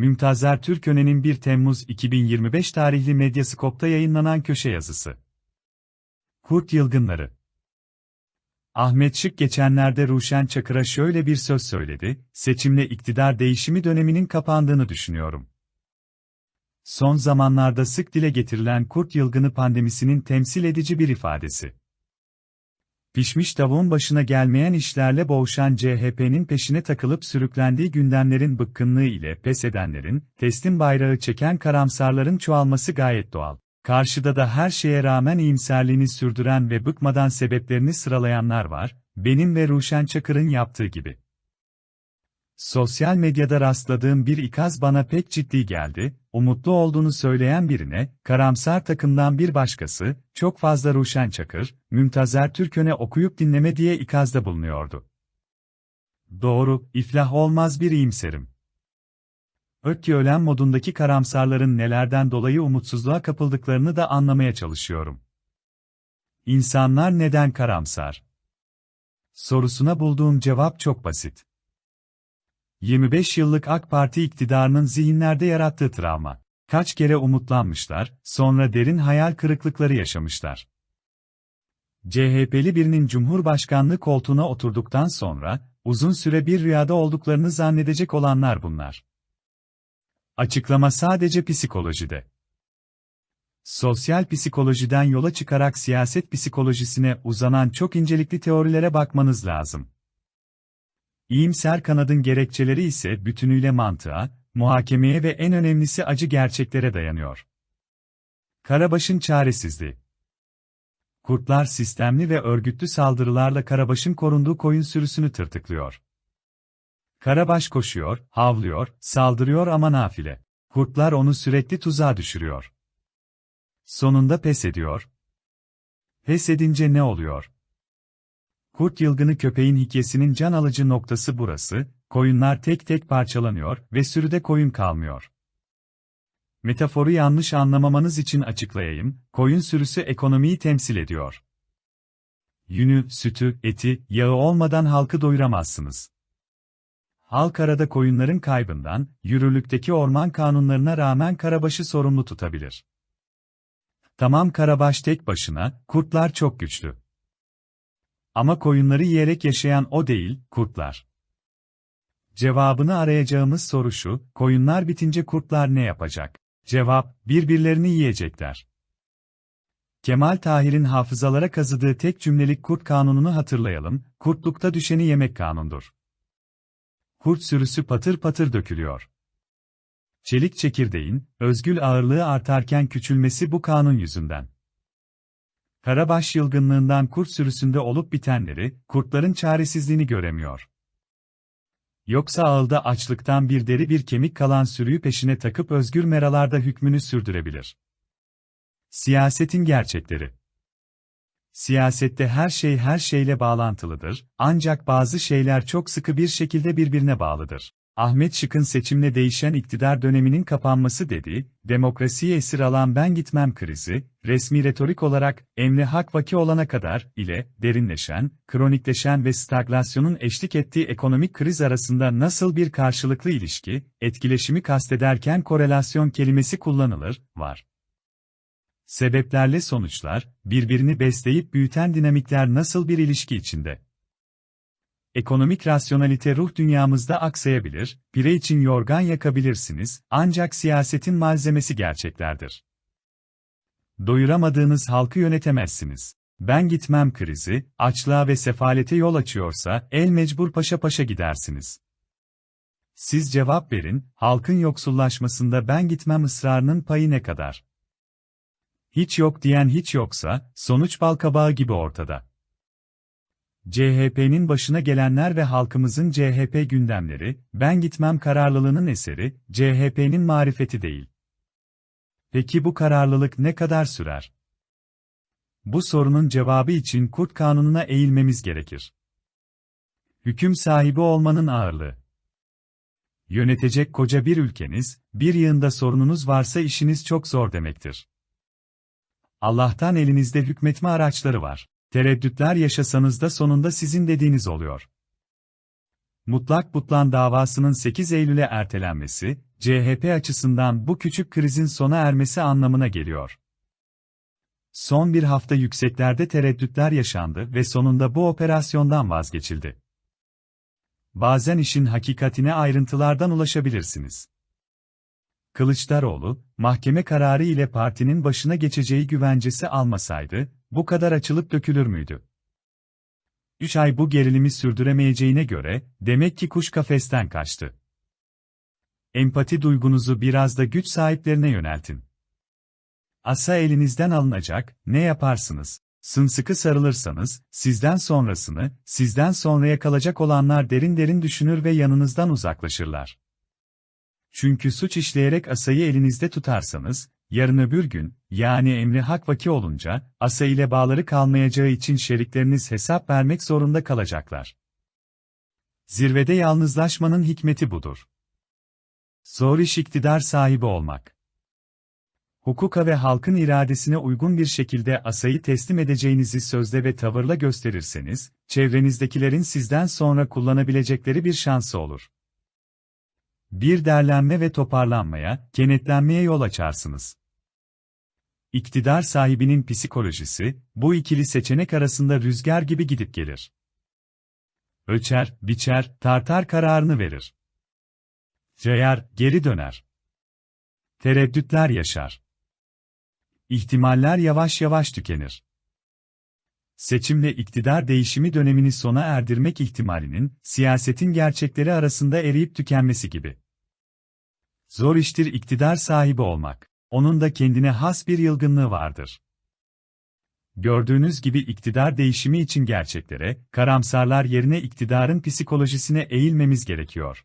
Mümtazer Türköne'nin 1 Temmuz 2025 tarihli Medyaskop'ta yayınlanan köşe yazısı. Kurt Yılgınları Ahmet Şık geçenlerde Ruşen Çakır'a şöyle bir söz söyledi, seçimle iktidar değişimi döneminin kapandığını düşünüyorum. Son zamanlarda sık dile getirilen kurt yılgını pandemisinin temsil edici bir ifadesi. Pişmiş tavuğun başına gelmeyen işlerle boğuşan CHP'nin peşine takılıp sürüklendiği gündemlerin bıkkınlığı ile pes edenlerin, teslim bayrağı çeken karamsarların çoğalması gayet doğal. Karşıda da her şeye rağmen iyimserliğini sürdüren ve bıkmadan sebeplerini sıralayanlar var, benim ve Ruşen Çakır'ın yaptığı gibi. Sosyal medyada rastladığım bir ikaz bana pek ciddi geldi, umutlu olduğunu söyleyen birine, karamsar takımdan bir başkası, çok fazla Ruşen Çakır, Mümtazer Türköne okuyup dinleme diye ikazda bulunuyordu. Doğru, iflah olmaz bir iyimserim. Ökki ölen modundaki karamsarların nelerden dolayı umutsuzluğa kapıldıklarını da anlamaya çalışıyorum. İnsanlar neden karamsar? Sorusuna bulduğum cevap çok basit. 25 yıllık AK Parti iktidarının zihinlerde yarattığı travma. Kaç kere umutlanmışlar, sonra derin hayal kırıklıkları yaşamışlar. CHP'li birinin Cumhurbaşkanlığı koltuğuna oturduktan sonra, uzun süre bir rüyada olduklarını zannedecek olanlar bunlar. Açıklama sadece psikolojide. Sosyal psikolojiden yola çıkarak siyaset psikolojisine uzanan çok incelikli teorilere bakmanız lazım. İyimser kanadın gerekçeleri ise bütünüyle mantığa, muhakemeye ve en önemlisi acı gerçeklere dayanıyor. Karabaş'ın çaresizliği. Kurtlar sistemli ve örgütlü saldırılarla Karabaş'ın korunduğu koyun sürüsünü tırtıklıyor. Karabaş koşuyor, havlıyor, saldırıyor ama nafile. Kurtlar onu sürekli tuzağa düşürüyor. Sonunda pes ediyor. Pes edince ne oluyor? Kurt yılgını köpeğin hikayesinin can alıcı noktası burası, koyunlar tek tek parçalanıyor ve sürüde koyun kalmıyor. Metaforu yanlış anlamamanız için açıklayayım, koyun sürüsü ekonomiyi temsil ediyor. Yünü, sütü, eti, yağı olmadan halkı doyuramazsınız. Halk arada koyunların kaybından, yürürlükteki orman kanunlarına rağmen Karabaş'ı sorumlu tutabilir. Tamam Karabaş tek başına, kurtlar çok güçlü. Ama koyunları yiyerek yaşayan o değil, kurtlar. Cevabını arayacağımız soru şu, koyunlar bitince kurtlar ne yapacak? Cevap, birbirlerini yiyecekler. Kemal Tahir'in hafızalara kazıdığı tek cümlelik kurt kanununu hatırlayalım, kurtlukta düşeni yemek kanundur. Kurt sürüsü patır patır dökülüyor. Çelik çekirdeğin, özgül ağırlığı artarken küçülmesi bu kanun yüzünden. Karabaş yılgınlığından kurt sürüsünde olup bitenleri, kurtların çaresizliğini göremiyor. Yoksa ağılda açlıktan bir deri bir kemik kalan sürüyü peşine takıp özgür meralarda hükmünü sürdürebilir. Siyasetin gerçekleri Siyasette her şey her şeyle bağlantılıdır, ancak bazı şeyler çok sıkı bir şekilde birbirine bağlıdır. Ahmet Şık'ın seçimle değişen iktidar döneminin kapanması dediği, demokrasiyi esir alan ben gitmem krizi, resmi retorik olarak, emri hak vaki olana kadar, ile, derinleşen, kronikleşen ve staglasyonun eşlik ettiği ekonomik kriz arasında nasıl bir karşılıklı ilişki, etkileşimi kastederken korelasyon kelimesi kullanılır, var. Sebeplerle sonuçlar, birbirini besleyip büyüten dinamikler nasıl bir ilişki içinde? Ekonomik rasyonalite ruh dünyamızda aksayabilir, birey için yorgan yakabilirsiniz, ancak siyasetin malzemesi gerçeklerdir. Doyuramadığınız halkı yönetemezsiniz. Ben gitmem krizi, açlığa ve sefalete yol açıyorsa, el mecbur paşa paşa gidersiniz. Siz cevap verin, halkın yoksullaşmasında ben gitmem ısrarının payı ne kadar? Hiç yok diyen hiç yoksa, sonuç balkabağı gibi ortada. CHP'nin başına gelenler ve halkımızın CHP gündemleri, ben gitmem kararlılığının eseri, CHP'nin marifeti değil. Peki bu kararlılık ne kadar sürer? Bu sorunun cevabı için Kurt Kanunu'na eğilmemiz gerekir. Hüküm sahibi olmanın ağırlığı. Yönetecek koca bir ülkeniz, bir yığında sorununuz varsa işiniz çok zor demektir. Allah'tan elinizde hükmetme araçları var. Tereddütler yaşasanız da sonunda sizin dediğiniz oluyor. Mutlak Butlan davasının 8 Eylül'e ertelenmesi, CHP açısından bu küçük krizin sona ermesi anlamına geliyor. Son bir hafta yükseklerde tereddütler yaşandı ve sonunda bu operasyondan vazgeçildi. Bazen işin hakikatine ayrıntılardan ulaşabilirsiniz. Kılıçdaroğlu, mahkeme kararı ile partinin başına geçeceği güvencesi almasaydı, bu kadar açılıp dökülür müydü? 3 ay bu gerilimi sürdüremeyeceğine göre, demek ki kuş kafesten kaçtı. Empati duygunuzu biraz da güç sahiplerine yöneltin. Asa elinizden alınacak, ne yaparsınız? Sımsıkı sarılırsanız, sizden sonrasını, sizden sonraya kalacak olanlar derin derin düşünür ve yanınızdan uzaklaşırlar. Çünkü suç işleyerek asayı elinizde tutarsanız, yarın öbür gün, yani emri hak vaki olunca, asa ile bağları kalmayacağı için şerikleriniz hesap vermek zorunda kalacaklar. Zirvede yalnızlaşmanın hikmeti budur. Zor iş iktidar sahibi olmak. Hukuka ve halkın iradesine uygun bir şekilde asayı teslim edeceğinizi sözde ve tavırla gösterirseniz, çevrenizdekilerin sizden sonra kullanabilecekleri bir şansı olur. Bir derlenme ve toparlanmaya, kenetlenmeye yol açarsınız. İktidar sahibinin psikolojisi, bu ikili seçenek arasında rüzgar gibi gidip gelir. Ölçer, biçer, tartar kararını verir. Cayar, geri döner. Tereddütler yaşar. İhtimaller yavaş yavaş tükenir. Seçimle iktidar değişimi dönemini sona erdirmek ihtimalinin, siyasetin gerçekleri arasında eriyip tükenmesi gibi. Zor iştir iktidar sahibi olmak. Onun da kendine has bir yılgınlığı vardır. Gördüğünüz gibi iktidar değişimi için gerçeklere, karamsarlar yerine iktidarın psikolojisine eğilmemiz gerekiyor.